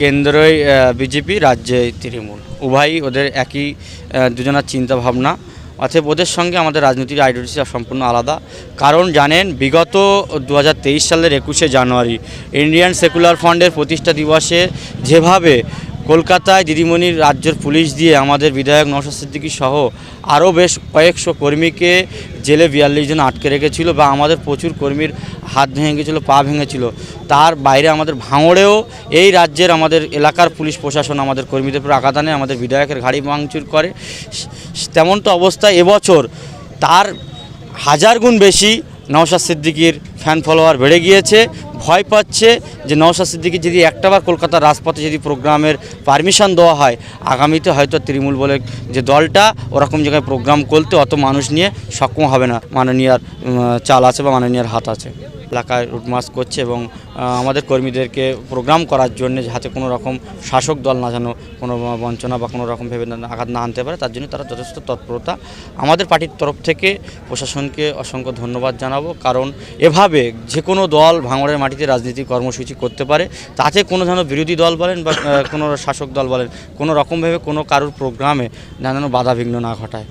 কেন্দ্রই BJP রাজ্যে তৃণমূল। উভয়ই ওদের একই দুজনার চিন্তাভাবনা। অতএব ওদের সঙ্গে আমাদের রাজনৈতিক আইডিওলজি সম্পূর্ণ আলাদা। কারণ জানেন, বিগত দু হাজার তেইশ সালের একুশে জানুয়ারি, ইন্ডিয়ান সেকুলার ফান্ডের প্রতিষ্ঠা দিবসে যেভাবে কলকাতায় দিদিমণির রাজ্যের পুলিশ দিয়ে আমাদের বিধায়ক নওশাদ সিদ্দিকী সহ আরও বেশ কয়েকশো কর্মীকে জেলে বিয়াল্লিশ জন আটকে রেখেছিল বা আমাদের প্রচুর কর্মীর হাত ভেঙে গেছিল, পা ভেঙেছিল। তার বাইরে আমাদের ভাঙড়েও এই রাজ্যের আমাদের এলাকার পুলিশ প্রশাসন আমাদের কর্মীদের উপর আঘাত আনে, আমাদের বিধায়কের গাড়ি ভাঙচুর করে। তেমন তো অবস্থায় এবছর। তার হাজার গুণ বেশি নওশাদ সিদ্দিকির ফ্যান ফলোয়ার বেড়ে গিয়েছে। ভয় পাচ্ছে যে নওশাদ সিদ্দিকি যদি একটাবার কলকাতার রাজপথে যদি প্রোগ্রামের পারমিশন দেওয়া হয়, আগামীতে হয়তো তৃণমূল বলে যে দলটা ওরকম জায়গায় প্রোগ্রাম করতে অত মানুষ নিয়ে সক্ষম হবে না। মাননীয়ার চাল আছে বা মাননীয়ার হাত আছে। এলাকায় রুটমাস করছে এবং আমাদের কর্মীদেরকে প্রোগ্রাম করার জন্য যাতে কোনো রকম শাসক দল না যেন কোনো বঞ্চনা বা কোনো রকম ভেবে আঘাত না আনতে পারে, তার জন্য তারা যথেষ্ট তৎপরতা। আমাদের পার্টির তরফ থেকে প্রশাসনকে অসংখ্য ধন্যবাদ জানাব, কারণ এভাবে যে কোনো দল ভাঙড়ের মাটিতে রাজনীতি কর্মসূচি করতে পারে, তাতে কোনো যেন বিরোধী দল বলেন বা কোনো শাসক দল বলেন, কোনো রকমভাবে কোনো কারোর প্রোগ্রামে যেন বাধা বিঘ্ন না ঘটায়।